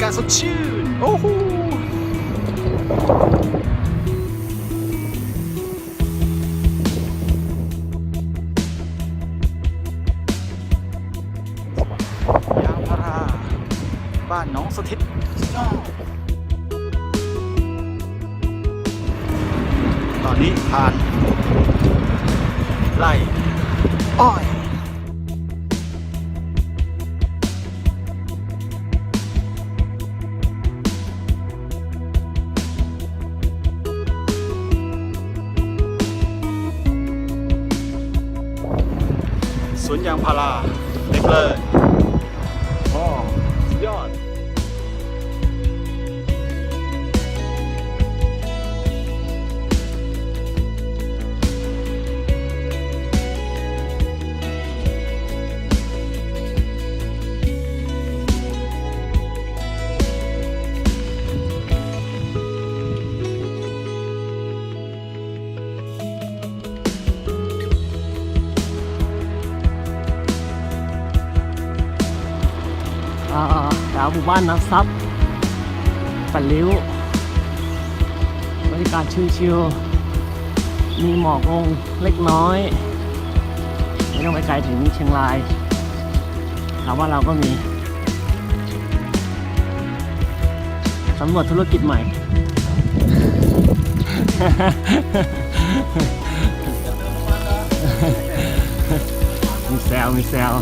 อย่างสดชื่น โอ้โหยางพาราบ้านน้องสถิตตอนนี้ผ่านไล่อ้อย สวนยางพาราเล็กเลย แถวหมู่บ้านน้ำซับปันลิ้วบรรยากาศชิวๆมีหมอกลงเล็กน้อย ไม่ต้องไปไกลถึงเชียงรายถามว่าเราก็มีสำรวจธุรกิจใหม่ มีแซวมีแซว